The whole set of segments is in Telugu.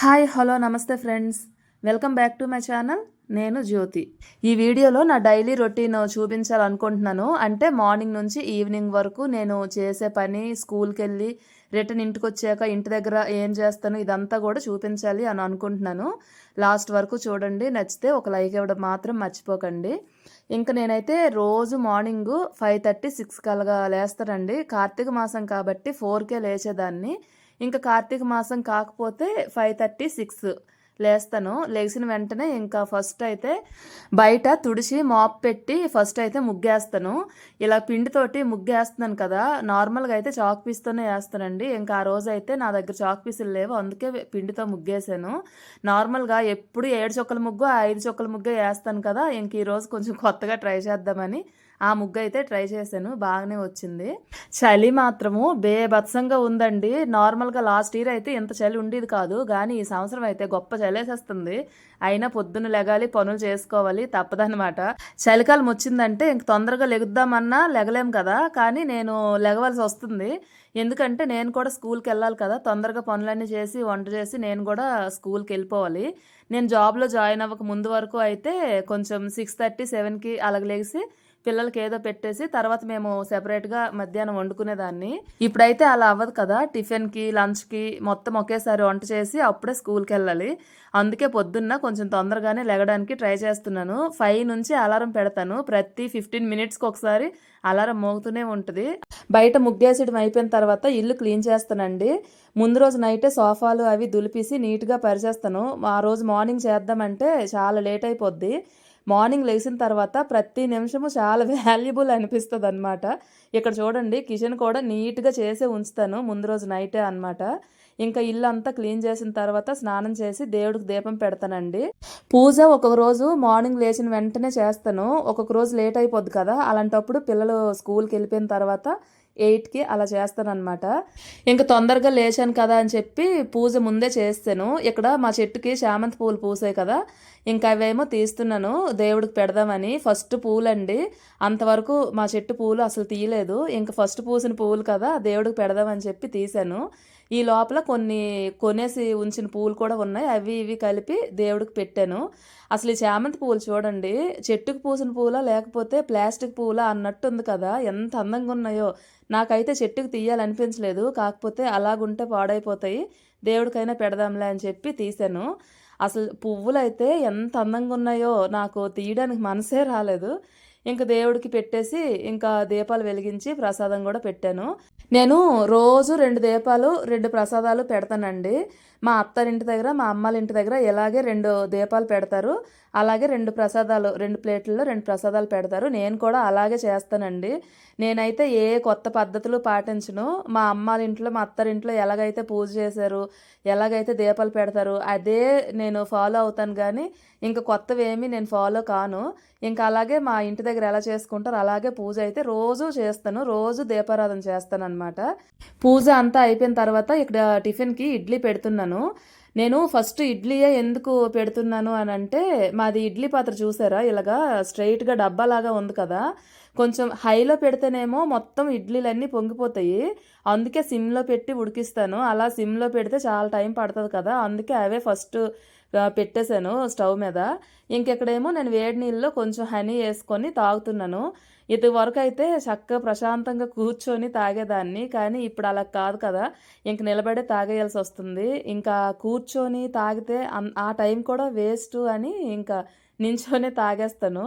హాయ్ హలో నమస్తే friends. Welcome back to my channel. నేను జ్యోతి. ఈ వీడియోలో నా డైలీ రొటీన్ చూపించాలనుకుంటున్నాను. అంటే మార్నింగ్ నుంచి ఈవినింగ్ వరకు నేను చేసే పని స్కూల్కి వెళ్ళి రిటర్న్ ఇంటికి వచ్చాక ఇంటి దగ్గర ఏం చేస్తాను ఇదంతా కూడా చూపించాలి అని అనుకుంటున్నాను. లాస్ట్ వరకు చూడండి నచ్చితే ఒక లైక్ ఇవ్వడం మాత్రం మర్చిపోకండి. ఇంకా నేనైతే రోజు మార్నింగ్ ఫైవ్ థర్టీ సిక్స్ కలగా లేస్తానండి. కార్తీక మాసం కాబట్టి ఫోర్కే లేచేదాన్ని. ఇంకా కార్తీక మాసం కాకపోతే ఫైవ్ థర్టీ సిక్స్ లేస్తాను. లేచిన వెంటనే ఇంకా ఫస్ట్ అయితే బయట తుడిచి మాప్ పెట్టి ఫస్ట్ అయితే ముగ్గేస్తాను. ఇలా పిండితోటి ముగ్గేస్తున్నాను కదా నార్మల్గా అయితే చాక్ పీస్తోనే వేస్తానండి. ఇంకా ఆ రోజు అయితే నా దగ్గర చాక్ పీసులు లేవు అందుకే పిండితో ముగ్గేసాను. నార్మల్గా ఎప్పుడు ఏడు చొక్కల ముగ్గు ఐదు చొక్కల ముగ్గే వేస్తాను కదా ఇంక ఈరోజు కొంచెం కొత్తగా ట్రై చేద్దామని ఆ ముగ్గు అయితే ట్రై చేశాను బాగానే వచ్చింది. చలి మాత్రము బేభత్సంగా ఉందండి. నార్మల్గా లాస్ట్ ఇయర్ అయితే ఇంత చలి ఉండేది కాదు కానీ ఈ సంవత్సరం అయితే గొప్ప చలేసేస్తుంది అయినా పొద్దున్న లెగాలి పనులు చేసుకోవాలి తప్పదనమాట చలికాలం వచ్చిందంటే ఇంక తొందరగా లెగుద్దామన్నా లెగలేం కదా కానీ నేను లెగవలసి వస్తుంది. ఎందుకంటే నేను కూడా స్కూల్కి వెళ్ళాలి కదా తొందరగా పనులన్నీ చేసి వంట చేసి నేను కూడా స్కూల్కి వెళ్ళిపోవాలి. నేను జాబ్లో జాయిన్ అవ్వక ముందు వరకు అయితే కొంచెం సిక్స్ థర్టీ సెవెన్కి అలగలేసి పిల్లలకి ఏదో పెట్టేసి తర్వాత మేము సెపరేట్గా మధ్యాహ్నం వండుకునేదాన్ని. ఇప్పుడైతే అలా అవ్వదు కదా టిఫిన్కి లంచ్కి మొత్తం ఒకేసారి వంట చేసి అప్పుడే స్కూల్కి వెళ్ళాలి అందుకే పొద్దున్న కొంచెం తొందరగానే లెగడానికి ట్రై చేస్తున్నాను. ఫైవ్ నుంచి అలారం పెడతాను. ప్రతి ఫిఫ్టీన్ మినిట్స్కి ఒకసారి అలారం మోగుతూనే ఉంటుంది. బయట ముగ్గేసడం అయిపోయిన తర్వాత ఇల్లు క్లీన్ చేస్తానండి. ముందు రోజు నైటే సోఫాలు అవి దులిపేసి నీట్గా పరిచేస్తాను. ఆ రోజు మార్నింగ్ చేద్దామంటే చాలా లేట్ అయిపోద్ది. మార్నింగ్ లేచిన తర్వాత ప్రతి నిమిషము చాలా వాల్యుబుల్ అనిపిస్తుంది అనమాట ఇక్కడ చూడండి కిచెన్ కూడా నీట్గా చేసే ఉంచుతాను ముందు రోజు నైటే అనమాట ఇంకా ఇల్లు అంతా క్లీన్ చేసిన తర్వాత స్నానం చేసి దేవుడికి దీపం పెడతానండి. పూజ ఒక్కొక్క రోజు మార్నింగ్ లేచిన వెంటనే చేస్తాను. ఒక్కొక్క రోజు లేట్ అయిపోద్ది కదా అలాంటప్పుడు పిల్లలు స్కూల్కి వెళ్ళిపోయిన తర్వాత ఎయిట్కి అలా చేస్తానన్నమాట. ఇంకా తొందరగా లేచాను కదా అని చెప్పి పూజ ముందే చేస్తాను. ఇక్కడ మా చెట్టుకి చామంతి పూలు పూసాయి కదా ఇంకా అవేమో తీస్తున్నాను. దేవుడికి పెడదామని. ఫస్ట్ పూలండి. అంతవరకు మా చెట్టు పూలు అసలు తీయలేదు. ఇంకా ఫస్ట్ పూసిన పూలు కదా దేవుడికి పెడదామని చెప్పి తీశాను. ఈ లోపల కొన్ని కొనేసి ఉంచిన పూలు కూడా ఉన్నాయి. అవి ఇవి కలిపి దేవుడికి పెట్టాను. అసలు ఈ చామంతి పూలు చూడండి చెట్టుకు పూసిన పూలా లేకపోతే ప్లాస్టిక్ పూలా అన్నట్టు ఉంది కదా. ఎంత అందంగా ఉన్నాయో. నాకైతే చెట్టుకు తీయాలనిపించలేదు. కాకపోతే అలాగుంటే పాడైపోతాయి. దేవుడికైనా పెడదాంలే అని చెప్పి తీశాను. అసలు పువ్వులు అయితే ఎంత అందంగా ఉన్నాయో నాకు తీయడానికి మనసే రాలేదు. ఇంకా దేవుడికి పెట్టేసి ఇంకా దీపాలు వెలిగించి ప్రసాదం కూడా పెట్టాను. నేను రోజు రెండు దీపాలు రెండు ప్రసాదాలు పెడతానండి. మా అత్తారింటి దగ్గర మా అమ్మాల ఇంటి దగ్గర ఇలాగే రెండు దీపాలు పెడతారు. అలాగే రెండు ప్రసాదాలు రెండు ప్లేట్లలో రెండు ప్రసాదాలు పెడతారు. నేను కూడా అలాగే చేస్తానండి. నేనైతే ఏ కొత్త పద్ధతులు పాటించను. మా అమ్మాల ఇంట్లో మా అత్తారింట్లో ఎలాగైతే పూజ చేశారు ఎలాగైతే దీపాలు పెడతారు అదే నేను ఫాలో అవుతాను. కానీ ఇంకా కొత్తవి ఏమీ నేను ఫాలో కాను. ఇంకా అలాగే మా ఇంటి దగ్గర ఎలా చేసుకుంటారో అలాగే పూజ అయితే రోజు చేస్తాను. రోజు దీపారాధన చేస్తాను అనమాట పూజ అంతా అయిపోయిన తర్వాత ఇక్కడ టిఫిన్కి ఇడ్లీ పెడుతున్నాను. నేను ఫస్ట్ ఇడ్లీయే ఎందుకు పెడుతున్నాను అని అంటే మాది ఇడ్లీ పాత్ర చూసారా? ఇలాగా స్ట్రైట్గా డబ్బాలాగా ఉంది కదా. కొంచెం హైలో పెడితేనేమో మొత్తం ఇడ్లీలన్నీ పొంగిపోతాయి. అందుకే సిమ్లో పెట్టి ఉడికిస్తాను. అలా సిమ్లో పెడితే చాలా టైం పడుతుంది కదా. అందుకే అవే ఫస్ట్ పెట్టేశాను స్టవ్ మీద. ఇంకెక్కడేమో నేను వేడి నీళ్ళలో కొంచెం హనీ వేసుకొని తాగుతున్నాను. ఇది వరకు అయితే చక్కగా ప్రశాంతంగా కూర్చొని తాగేదాన్ని కానీ ఇప్పుడు అలా కాదు కదా. ఇంక నిలబడే తాగేయాల్సి వస్తుంది. ఇంకా కూర్చొని తాగితే ఆ టైం కూడా వేస్ట్ అని ఇంకా నించోనే తాగేస్తాను.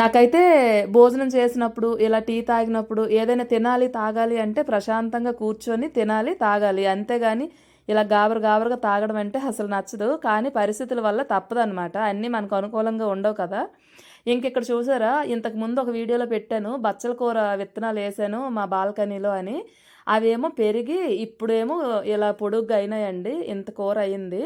నాకైతే భోజనం చేసినప్పుడు ఇలా టీ తాగినప్పుడు ఏదైనా తినాలి తాగాలి అంటే ప్రశాంతంగా కూర్చొని తినాలి తాగాలి. అంతేగాని ఇలా గాబరు గాబరుగా తాగడం అంటే అసలు నచ్చదు. కానీ పరిస్థితుల వల్ల తప్పదనమాట అన్నీ మనకు అనుకూలంగా ఉండవు కదా. ఇంక ఇక్కడ చూసారా? ఇంతకు ముందు ఒక వీడియోలో పెట్టాను. బచ్చల కూర విత్తనాలు వేసాను మా బాల్కనీలో అని. అవేమో పెరిగి ఇప్పుడేమో ఇలా పొడుగ్గా అయినాయండి. ఇంత కూర అయింది.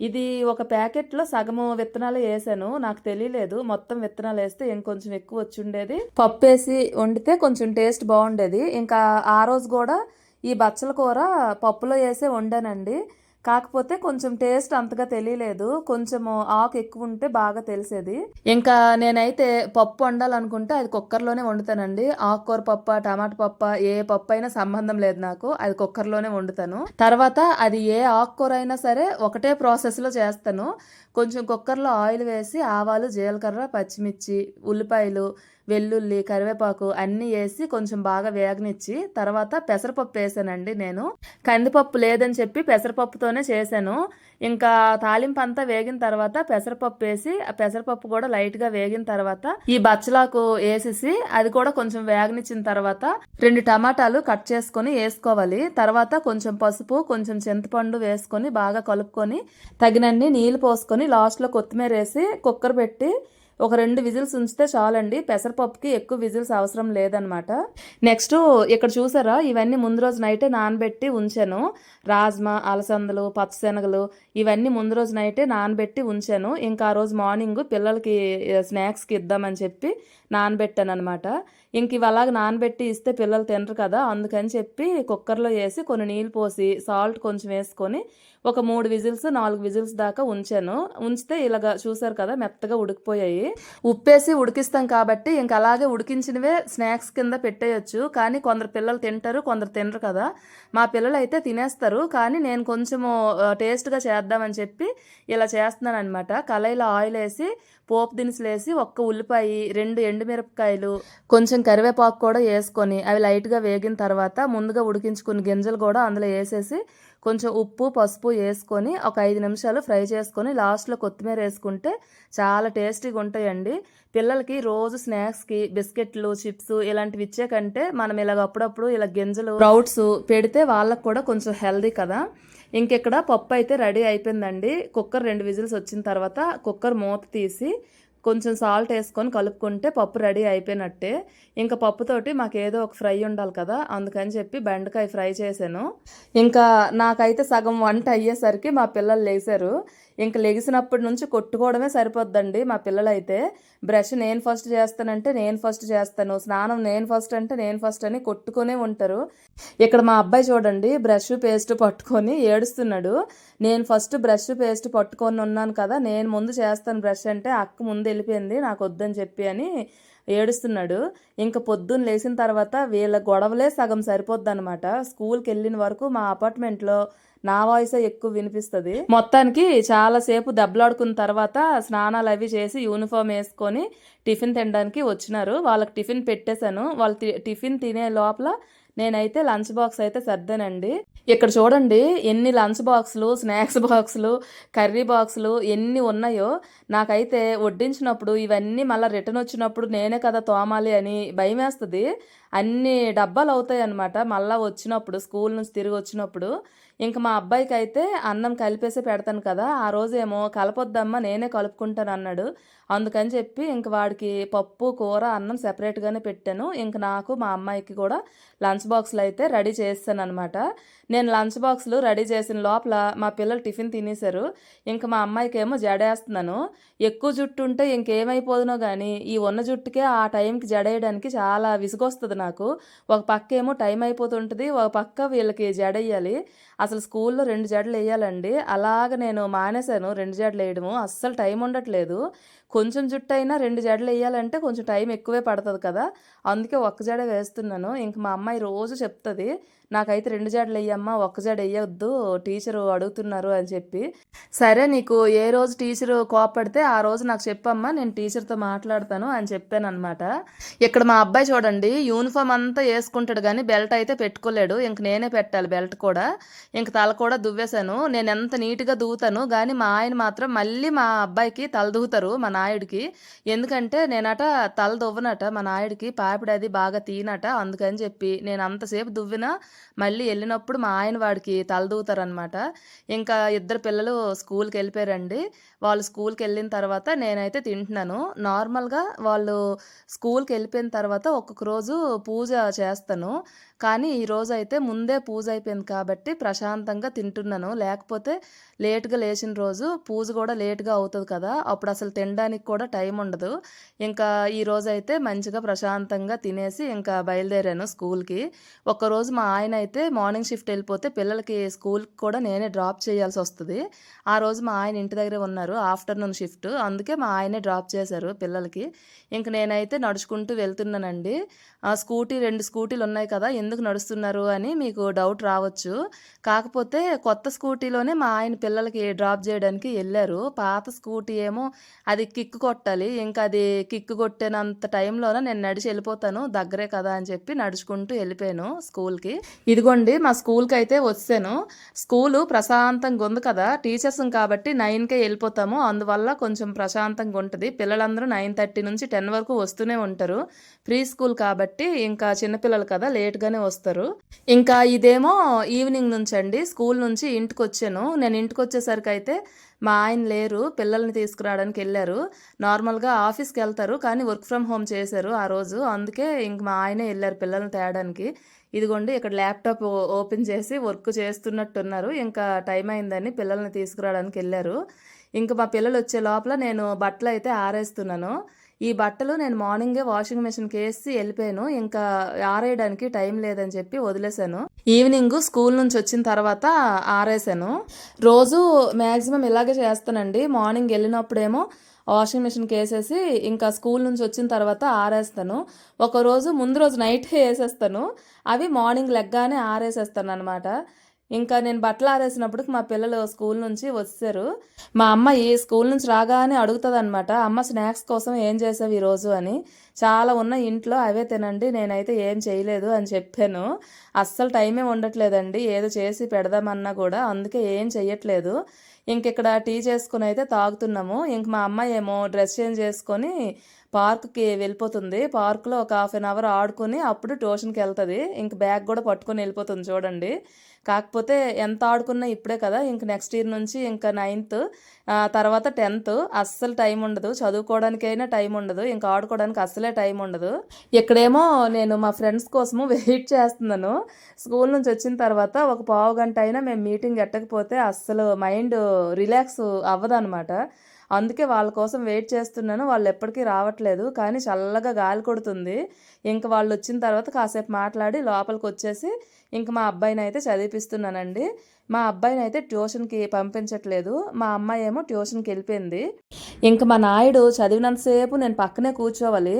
ఇది ఒక ప్యాకెట్లో సగము విత్తనాలు వేసాను. నాకు తెలియలేదు. మొత్తం విత్తనాలు వేస్తే ఇంకొంచెం ఎక్కువ వచ్చి ఉండేది. పప్పు వేసి వండితే కొంచెం టేస్ట్ బాగుండేది. ఇంకా ఆ రోజు కూడా ఈ బచ్చల కూర పప్పులో వేసే వండానండి. కాకపోతే కొంచెం టేస్ట్ అంతగా తెలియలేదు. కొంచెం ఆకు ఎక్కువ ఉంటే బాగా తెలిసేది. ఇంకా నేనైతే పప్పు వండాలనుకుంటే అది కుక్కర్లోనే వండుతానండి. ఆకుకూర పప్ప టమాటా పప్ప ఏ పప్పు అయినా సంబంధం లేదు నాకు. అది కుక్కర్లోనే వండుతాను. తర్వాత అది ఏ ఆకుకూర అయినా సరే ఒకటే ప్రాసెస్లో చేస్తాను. కొంచెం కుక్కర్లో ఆయిల్ వేసి ఆవాలు జీలకర్ర పచ్చిమిర్చి ఉల్లిపాయలు వెల్లుల్లి కరివేపాకు అన్నీ వేసి కొంచెం బాగా వేగనిచ్చి తర్వాత పెసరపప్పు వేసానండి నేను. కందిపప్పు లేదని చెప్పి పెసరపప్పుతోనే చేశాను. ఇంకా తాలింపు అంతా వేగిన తర్వాత పెసరపప్పు వేసి ఆ పెసరపప్పు కూడా లైట్గా వేగిన తర్వాత ఈ బచ్చలాకు వేసేసి అది కూడా కొంచెం వేగనిచ్చిన తర్వాత రెండు టమాటాలు కట్ చేసుకొని వేసుకోవాలి. తర్వాత కొంచెం పసుపు కొంచెం చింతపండు వేసుకొని బాగా కలుపుకొని తగినన్ని నీళ్ళు పోసుకొని లాస్ట్లో కొత్తిమీర వేసి కుక్కర్ పెట్టి ఒక రెండు విజిల్స్ ఉంచితే చాలండి. పెసరపప్పుకి ఎక్కువ విజిల్స్ అవసరం లేదనమాట నెక్స్ట్ ఇక్కడ చూసారా? ఇవన్నీ ముందు రోజు నైటే నానబెట్టి ఉంచాను. రాజ్మా అలసందలు పచ్చశనగలు ఇవన్నీ ముందు రోజు నైటే నానబెట్టి ఉంచాను. ఇంకా ఆ రోజు మార్నింగ్ పిల్లలకి స్నాక్స్కి ఇద్దామని చెప్పి నానబెట్టాను అనమాట ఇంక ఇవి అలాగ నానబెట్టి ఇస్తే పిల్లలు తినరు కదా అందుకని చెప్పి కుక్కర్లో వేసి కొన్ని నీళ్ళు పోసి సాల్ట్ కొంచెం వేసుకొని ఒక మూడు విజిల్స్ నాలుగు విజిల్స్ దాకా ఉంచాను. ఉంచితే ఇలాగ చూసారు కదా మెత్తగా ఉడికిపోయాయి. ఉప్పేసి ఉడికిస్తాం కాబట్టి ఇంక అలాగే ఉడికించినవే స్నాక్స్ కింద పెట్టేయచ్చు. కానీ కొందరు పిల్లలు తింటారు కొందరు తినరు కదా. మా పిల్లలు అయితే తినేస్తారు. కానీ నేను కొంచెము టేస్ట్గా చేద్దామని చెప్పి ఇలా చేస్తున్నాను అనమాట కళాయిలో ఆయిల్ వేసి పోపు దినుసులు వేసి ఒక్క ఉల్లిపాయ రెండు ఎండుమిరపకాయలు కొంచెం కరివేపాకు కూడా వేసుకొని అవి లైట్గా వేగిన తర్వాత ముందుగా ఉడికించుకుని గింజలు కూడా అందులో వేసేసి కొంచెం ఉప్పు పసుపు వేసుకొని ఒక ఐదు నిమిషాలు ఫ్రై చేసుకొని లాస్ట్లో కొత్తిమీర వేసుకుంటే చాలా టేస్టీగా ఉంటాయండి. పిల్లలకి రోజు స్నాక్స్కి బిస్కెట్లు చిప్స్ ఇలాంటివి ఇచ్చే కంటే మనం ఇలాగ అప్పుడప్పుడు ఇలా గింజలు స్ప్రౌట్స్ పెడితే వాళ్ళకు కూడా కొంచెం హెల్దీ కదా. ఇంకెక్కడ పప్పు అయితే రెడీ అయిపోయిందండి. కుక్కర్ రెండు విజిల్స్ వచ్చిన తర్వాత కుక్కర్ మూత తీసి కొంచెం సాల్ట్ వేసుకొని కలుపుకుంటే పప్పు రెడీ అయిపోయినట్టే. ఇంకా పప్పుతోటి మాకు ఏదో ఒక ఫ్రై ఉండాలి కదా అందుకని చెప్పి బెండకాయ ఫ్రై చేశాను. ఇంకా నాకైతే సగం వంట అయ్యేసరికి మా పిల్లలు లేచారు ఇంకా లెగిసినప్పటి నుంచి కొట్టుకోవడమే సరిపోద్దండి మా పిల్లలైతే. బ్రష్ నేను ఫస్ట్ చేస్తానంటే నేను ఫస్ట్ చేస్తాను. స్నానం నేను ఫస్ట్ అంటే నేను ఫస్ట్ అని కొట్టుకునే ఉంటారు. ఇక్కడ మా అబ్బాయి చూడండి బ్రష్ పేస్ట్ పట్టుకొని ఏడుస్తున్నాడు. నేను ఫస్ట్ బ్రష్ పేస్ట్ పట్టుకొని ఉన్నాను కదా నేను ముందు చేస్తాను బ్రష్ అంటే అక్క ముందు వెళ్ళిపోయింది నాకు వద్దని చెప్పి అని ఏడుస్తున్నాడు. ఇంకా పొద్దున్న లేచిన తర్వాత వీళ్ళ గొడవలే సగం సరిపోద్ది అనమాట స్కూల్కి వెళ్ళిన వరకు మా అపార్ట్మెంట్లో నా వాయిసే ఎక్కువ వినిపిస్తుంది. మొత్తానికి చాలాసేపు దెబ్బలాడుకున్న తర్వాత స్నానాలు అవి చేసి యూనిఫామ్ వేసుకొని టిఫిన్ తినడానికి వచ్చినారు. వాళ్ళకి టిఫిన్ పెట్టేశాను. వాళ్ళు టిఫిన్ తినే లోపల నేనైతే లంచ్ బాక్స్ అయితే సర్దానండి. ఇక్కడ చూడండి ఎన్ని లంచ్ బాక్సులు స్నాక్స్ బాక్సులు కర్రీ బాక్సులు ఎన్ని ఉన్నాయో. నాకైతే వడ్డించినప్పుడు ఇవన్నీ మళ్ళీ రిటర్న్ వచ్చినప్పుడు నేనే కదా తోమాలి అని భయం వేస్తుంది అన్ని డబ్బాలు అవుతాయి అనమాట మళ్ళీ వచ్చినప్పుడు స్కూల్ నుంచి తిరిగి వచ్చినప్పుడు ఇంక మా అబ్బాయికి అయితే అన్నం కలిపేసి పెడతాను కదా ఆ రోజేమో కలపొద్దమ్మా నేనే కలుపుకుంటాను అన్నాడు. అందుకని చెప్పి ఇంక వాడికి పప్పు కూర అన్నం సెపరేట్గానే పెట్టాను. ఇంక నాకు మా అమ్మాయికి కూడా లంచ్ బాక్స్లు అయితే రెడీ చేస్తాను అనమాట నేను లంచ్ బాక్స్లు రెడీ చేసిన లోపల మా పిల్లలు టిఫిన్ తినేశారు. ఇంక మా అమ్మాయికి ఏమో జడేస్తున్నాను. ఎక్కువ జుట్టు ఉంటే ఇంకేమైపోదునో కానీ ఈ ఉన్న జుట్టుకే ఆ టైంకి జడేయడానికి చాలా విసుగొస్తుంది నాకు. ఒక పక్క ఏమో టైం అయిపోతుంటుంది ఒక పక్క వీళ్ళకి జడేయాలి అసలు స్కూల్లో రెండు జడలు వేయాలండి. అలాగ నేను మానేశాను రెండు జడలు వేయడము. అస్సలు టైం ఉండట్లేదు. కొంచెం జుట్టు అయినా రెండు జడలు వేయాలంటే కొంచెం టైం ఎక్కువే పడుతుంది కదా. అందుకే ఒక్క జడ వేస్తున్నాను. ఇంక మా అమ్మాయి రోజు చెప్తుంది నాకైతే రెండు జడలు వేయమ్మా ఒక్క జడ వేయొద్దు టీచరు అడుగుతున్నారు అని చెప్పి. సరే నీకు ఏ రోజు టీచరు కోపడితే ఆ రోజు నాకు చెప్పమ్మా నేను టీచర్తో మాట్లాడతాను అని చెప్పాను అనమాట ఇక్కడ మా అబ్బాయి చూడండి యూనిఫామ్ అంతా వేసుకుంటాడు కానీ బెల్ట్ అయితే పెట్టుకోలేడు. ఇంక నేనే పెట్టాలి బెల్ట్ కూడా. ఇంక తల కూడా దువ్వేశాను. నేను ఎంత నీట్గా దువ్వుతాను కానీ మా ఆయన మాత్రం మళ్ళీ మా అబ్బాయికి తల దువ్వుతారు మా నాయుడికి. ఎందుకంటే నేనట తల దువ్వనట మా నాయుడికి పాపిడి అది బాగా తీనట అందుకని చెప్పి నేను అంతసేపు దువ్వినా మళ్ళీ వెళ్ళినప్పుడు మా ఆయన వాడికి తల దువ్వుతారనమాట ఇంకా ఇద్దరు పిల్లలు స్కూల్కి వెళ్ళిపోయారండి. వాళ్ళు స్కూల్కి వెళ్ళిన తర్వాత నేనైతే తింటున్నాను. నార్మల్గా వాళ్ళు స్కూల్కి వెళ్ళిపోయిన తర్వాత ఒక్కొక్క రోజు పూజ చేస్తాను. కానీ ఈరోజు అయితే ముందే పూజ అయిపోయింది కాబట్టి ప్రశాంతంగా తింటున్నాను. లేకపోతే లేట్గా లేచిన రోజు పూజ కూడా లేట్గా అవుతుంది కదా అప్పుడు అసలు తినడానికి కూడా టైం ఉండదు. ఇంకా ఈరోజు అయితే మంచిగా ప్రశాంతంగా తినేసి ఇంకా బయలుదేరాను స్కూల్కి. ఒక్కరోజు మా ఆయన అయితే మార్నింగ్ షిఫ్ట్ వెళ్ళిపోతే పిల్లలకి స్కూల్కి కూడా నేనే డ్రాప్ చేయాల్సి వస్తుంది. ఆ రోజు మా ఆయన ఇంటి దగ్గరే ఉన్నారు. Afternoon shift. అందుకే మా ఆయనే డ్రాప్ చేశారు పిల్లలకి. ఇంక నేనైతే నడుచుకుంటూ వెళ్తున్నానండి. ఆ స్కూటీ రెండు స్కూటీలు ఉన్నాయి కదా ఎందుకు నడుస్తున్నారు అని మీకు డౌట్ రావచ్చు. కాకపోతే కొత్త స్కూటీలోనే మా ఆయన పిల్లలకి డ్రాప్ చేయడానికి వెళ్ళారు. పాత స్కూటీ ఏమో అది కిక్ కొట్టాలి. ఇంకా అది కిక్ కొట్టినంత టైంలోనే నేను నడిచి వెళ్ళిపోతాను దగ్గరే కదా అని చెప్పి నడుచుకుంటూ వెళ్ళిపోయాను స్కూల్కి. ఇదిగోండి మా స్కూల్కి అయితే వచ్చాను. స్కూలు ప్రశాంతంగా ఉంది కదా టీచర్స్ కాబట్టి నైన్కే వెళ్ళిపోతాము అందువల్ల కొంచెం ప్రశాంతంగా ఉంటుంది. పిల్లలందరూ నైన్ థర్టీ నుంచి టెన్ వరకు వస్తూనే ఉంటారు. ప్రీ స్కూల్ కాబట్టి ఇంకా చిన్నపిల్లలు కదా లేట్గానే వస్తారు. ఇంకా ఇదేమో ఈవినింగ్ నుంచి అండి. స్కూల్ నుంచి ఇంటికి వచ్చాను. నేను ఇంటికి వచ్చేసరికి అయితే మా ఆయన లేరు పిల్లల్ని తీసుకురావడానికి వెళ్ళారు. నార్మల్గా ఆఫీస్కి వెళ్తారు కానీ వర్క్ ఫ్రమ్ హోమ్ చేశారు ఆ రోజు. అందుకే ఇంక మా ఆయనే వెళ్ళారు పిల్లల్ని తేయడానికి ఇదిగోండి ఇక్కడ ల్యాప్టాప్ ఓపెన్ చేసి వర్క్ చేస్తున్నట్టున్నారు. ఇంకా టైం అయిందని పిల్లల్ని తీసుకురావడానికి వెళ్ళారు. ఇంకా మా పిల్లలు వచ్చే లోపల నేను బట్టలు అయితే ఆరేస్తున్నాను. ఈ బట్టలు నేను మార్నింగే వాషింగ్ మెషిన్కి వేసి వెళ్ళిపోయాను. ఇంకా ఆరేయడానికి టైం లేదని చెప్పి వదిలేశాను. ఈవినింగ్ స్కూల్ నుంచి వచ్చిన తర్వాత ఆరేసాను రోజు మ్యాక్సిమం ఇలాగే చేస్తానండి. మార్నింగ్ వెళ్ళినప్పుడేమో వాషింగ్ మిషన్కి వేసేసి ఇంకా స్కూల్ నుంచి వచ్చిన తర్వాత ఆరేస్తాను. ఒక రోజు ముందు రోజు నైట్ వేసేస్తాను. అవి మార్నింగ్ లెగ్గానే ఆరేసేస్తాను అనమాట ఇంకా నేను బట్టలు ఆరేసినప్పుడు మా పిల్లలు స్కూల్ నుంచి వచ్చారు. మా అమ్మ ఈ స్కూల్ నుంచి రాగానే అడుగుతుంది అనమాట అమ్మ స్నాక్స్ కోసం ఏం చేసావు ఈరోజు? అని. చాలా ఉన్న ఇంట్లో అవే తినండి నేనైతే ఏం చేయలేదు అని చెప్పాను. అస్సలు టైమే ఉండట్లేదండి ఏదో చేసి పెడదామన్నా కూడా అందుకే ఏం చెయ్యట్లేదు. ఇంక ఇక్కడ టీ చేసుకుని అయితే తాగుతున్నాము. ఇంక మా అమ్మాయి ఏమో డ్రెస్ చేంజ్ చేసుకొని పార్క్కి వెళ్ళిపోతుంది. పార్క్లో ఒక హాఫ్ అన్ అవర్ ఆడుకుని అప్పుడు ట్యూషన్కి వెళ్తుంది. ఇంక బ్యాగ్ కూడా పట్టుకొని వెళ్ళిపోతుంది చూడండి. కాకపోతే ఎంత ఆడుకున్నా ఇప్పుడే కదా ఇంక నెక్స్ట్ ఇయర్ నుంచి ఇంకా నైన్త్ తర్వాత టెన్త్ అస్సలు టైం ఉండదు. చదువుకోవడానికైనా టైం ఉండదు. ఇంకా ఆడుకోవడానికి అస్సలే టైం ఉండదు. ఇక్కడేమో నేను మా ఫ్రెండ్స్ కోసము వెయిట్ చేస్తున్నాను. స్కూల్ నుంచి వచ్చిన తర్వాత ఒక పావు గంట అయినా మేము మీటింగ్ ఎట్టకపోతే అస్సలు మైండ్ రిలాక్స్ అవ్వదన్నమాట. అందుకే వాళ్ళ కోసం వెయిట్ చేస్తున్నాను. వాళ్ళు ఎప్పటికీ రావట్లేదు. కానీ చల్లగా గాలి కొడుతుంది. ఇంక వాళ్ళు వచ్చిన తర్వాత కాసేపు మాట్లాడి లోపలికి వచ్చేసి ఇంక మా అబ్బాయిని అయితే చదివిపిస్తున్నానండి. మా అబ్బాయిని అయితే ట్యూషన్కి పంపించట్లేదు. మా అమ్మాయి ఏమో ట్యూషన్కి వెళ్ళిపోయింది. ఇంక మా నాయుడు చదివినంతసేపు నేను పక్కనే కూర్చోవాలి.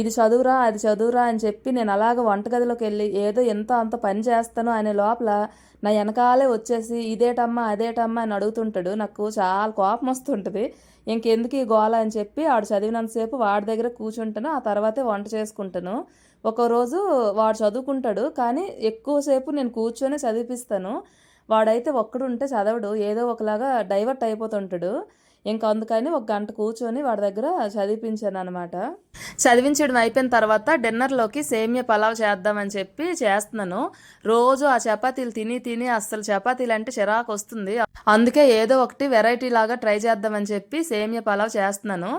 ఇది చదువురా అది చదువురా అని చెప్పి నేను అలాగ వంటగదిలోకి వెళ్ళి ఏదో ఎంత అంత పని చేస్తాను అనే లోపల నా వెనకాలే వచ్చేసి ఇదేటమ్మా అదేటమ్మా అని అడుగుతుంటాడు. నాకు చాలా కోపం వస్తుంటుంది. ఇంకెందుకు ఈ గోల అని చెప్పి ఆడు చదివినంతసేపు వాడి దగ్గర కూర్చుంటాను. ఆ తర్వాతే వంట చేసుకుంటాను. ఒక రోజు వాడు చదువుకుంటాడు. కానీ ఎక్కువసేపు నేను కూర్చొని చదివిపిస్తాను. వాడైతే ఒక్కడుంటే చదవడు. ఏదో ఒకలాగా డైవర్ట్ అయిపోతుంటాడు. ఇంకా అందుకని ఒక గంట కూర్చొని వాడి దగ్గర చదివించాను అనమాట చదివించడం అయిపోయిన తర్వాత డిన్నర్లోకి సేమియా పలావ్ చేద్దామని చెప్పి చేస్తున్నాను. రోజు ఆ చపాతీలు తిని తిని అస్సలు చపాతీలు అంటే చిరాకు వస్తుంది అందుకే ఏదో ఒకటి వెరైటీ లాగా ట్రై చేద్దామని చెప్పి సేమియా పలావ్ చేస్తున్నాను.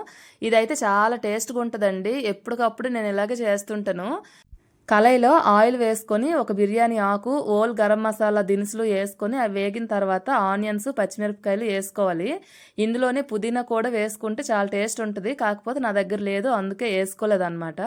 ఇదైతే చాలా టేస్ట్గా ఉంటుందండి. ఎప్పటికప్పుడు నేను ఇలాగే చేస్తుంటాను. కళాయిలో ఆయిల్ వేసుకొని ఒక బిర్యానీ ఆకు ఓల్ గరం మసాలా దినుసులు వేసుకొని అవి వేగిన తర్వాత ఆనియన్స్ పచ్చిమిరపకాయలు వేసుకోవాలి. ఇందులోనే పుదీనా కూడా వేసుకుంటే చాలా టేస్ట్ ఉంటుంది. కాకపోతే నా దగ్గర లేదు అందుకే వేసుకోలేదన్నమాట.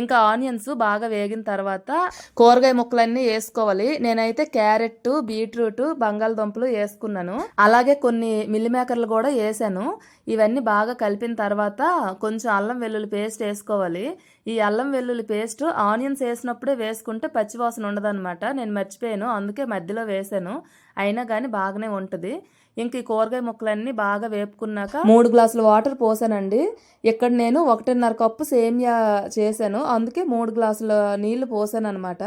ఇంకా ఆనియన్స్ బాగా వేగిన తర్వాత కూరగాయ ముక్కలన్నీ వేసుకోవాలి. నేనైతే క్యారెట్ బీట్రూట్ బంగాళదుంపలు వేసుకున్నాను. అలాగే కొన్ని మిల్లిమేకర్లు కూడా వేసాను. ఇవన్నీ బాగా కలిపిన తర్వాత కొంచెం అల్లం వెల్లుల్లి పేస్ట్ వేసుకోవాలి. ఈ అల్లం వెల్లుల్లి పేస్ట్ ఆనియన్స్ వేసినప్పుడే వేసుకుంటే పచ్చివాసన ఉండదన్నమాట. నేను మర్చిపోయాను. అందుకే మధ్యలో వేసాను. అయినా కానీ బాగానే ఉంటుంది. ఇంక ఈ కూరగాయ ముక్కలన్నీ బాగా వేపుకున్నాక మూడు గ్లాసులు వాటర్ పోసానండి. ఇక్కడ నేను ఒకటిన్నర కప్పు సేమియా చేశాను. అందుకే మూడు గ్లాసుల నీళ్ళు పోసాను అనమాట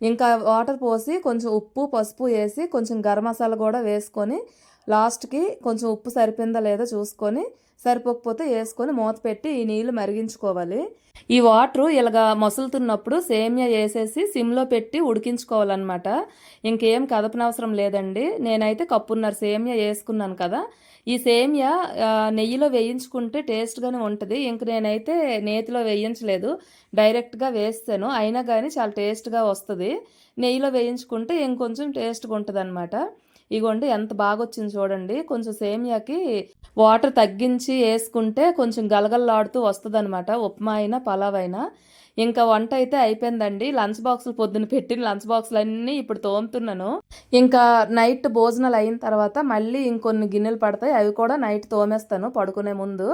ఇంకా వాటర్ పోసి కొంచెం ఉప్పు పసుపు వేసి కొంచెం గరం మసాలా కూడా వేసుకొని లాస్ట్కి కొంచెం ఉప్పు సరిపోయిందా లేదో చూసుకొని సరిపోకపోతే వేసుకొని మూత పెట్టి ఈ నీళ్ళు మరిగించుకోవాలి. ఈ వాటర్ ఇలాగా మసులుతున్నప్పుడు సేమియా వేసేసి సిమ్లో పెట్టి ఉడికించుకోవాలన్నమాట. ఇంకేం కదపనవసరం లేదండి. నేనైతే కప్పున్నర సేమియా వేసుకున్నాను కదా. ఈ సేమియా నెయ్యిలో వేయించుకుంటే టేస్ట్గానే ఉంటుంది. ఇంక నేనైతే నేతిలో వేయించలేదు. డైరెక్ట్గా వేస్తాను. అయినా కానీ చాలా టేస్ట్గా వస్తుంది. నెయ్యిలో వేయించుకుంటే ఇంకొంచెం టేస్ట్గా ఉంటుంది అనమాట ఇగోండి ఎంత బాగా వచ్చింది చూడండి. కొంచెం సేమియాకి వాటర్ తగ్గించి వేసుకుంటే కొంచెం గలగలలాడుతూ వస్తుంది అనమాట ఉప్మా అయినా పలావ్ అయినా. ఇంకా వంట అయితే అయిపోయిందండి. లంచ్ బాక్సులు పొద్దున పెట్టిన లంచ్ బాక్సులు అన్నీ ఇప్పుడు తోముతున్నాను. ఇంకా నైట్ భోజనాలు అయిన తర్వాత మళ్ళీ ఇంకొన్ని గిన్నెలు పడతాయి. అవి కూడా నైట్ తోమేస్తాను పడుకునే ముందు.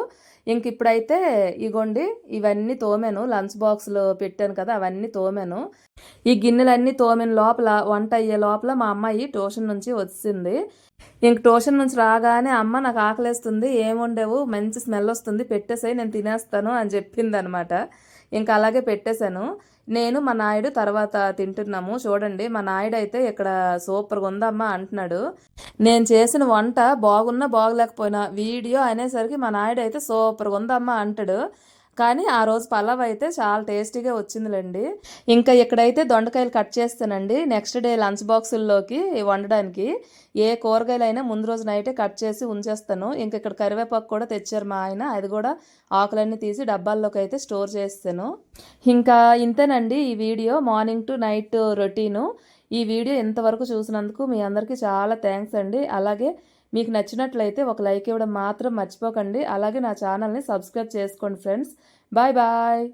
ఇంక ఇప్పుడైతే ఇగోండి ఇవన్నీ తోమాను. లంచ్ బాక్స్లో పెట్టాను కదా అవన్నీ తోమాను. ఈ గిన్నెలన్నీ తోమిన లోపల వంట అయ్యే లోపల మా అమ్మాయి ట్యూషన్ నుంచి వచ్చింది. ఇంక ట్యూషన్ నుంచి రాగానే అమ్మ నాకు ఆకలేస్తుంది ఏం మంచి స్మెల్ వస్తుంది పెట్టేసాయి నేను తినేస్తాను అని చెప్పింది అనమాట ఇంకా అలాగే పెట్టేశాను. నేను మా నాయుడు తర్వాత తింటున్నాము. చూడండి మా నాయుడు అయితే ఇక్కడ సూపర్గా ఉందమ్మా అంటున్నాడు. నేను చేసిన వంట బాగున్నా బాగలేకపోయినా వీడియో అనేసరికి మా నాయుడు అయితే సూపర్గా ఉందమ్మా అంటాడు. కానీ ఆ రోజు పలావ్ అయితే చాలా టేస్టీగా వచ్చిందిలేండి. ఇంకా ఇక్కడైతే దొండకాయలు కట్ చేస్తానండి. నెక్స్ట్ డే లంచ్ బాక్సుల్లోకి వండడానికి. ఏ కూరగాయలైనా ముందు రోజు నైటే కట్ చేసి ఉంచేస్తాను. ఇంకా ఇక్కడ కరివేపాకు కూడా తెచ్చారు మా ఆయన. అది కూడా ఆకులన్నీ తీసి డబ్బాల్లోకి అయితే స్టోర్ చేస్తాను. ఇంకా ఇంతేనండి ఈ video. Morning to night routine. ఈ వీడియో ఇంతవరకు చూసినందుకు మీ అందరికీ చాలా థ్యాంక్స్ అండి. అలాగే మీకు నచ్చినట్లయితే ఒక లైక్ ఇవ్వడం మాత్రం మర్చిపోకండి. అలాగే నా ఛానల్ని సబ్స్క్రైబ్ చేసుకోండి ఫ్రెండ్స్. Bye bye.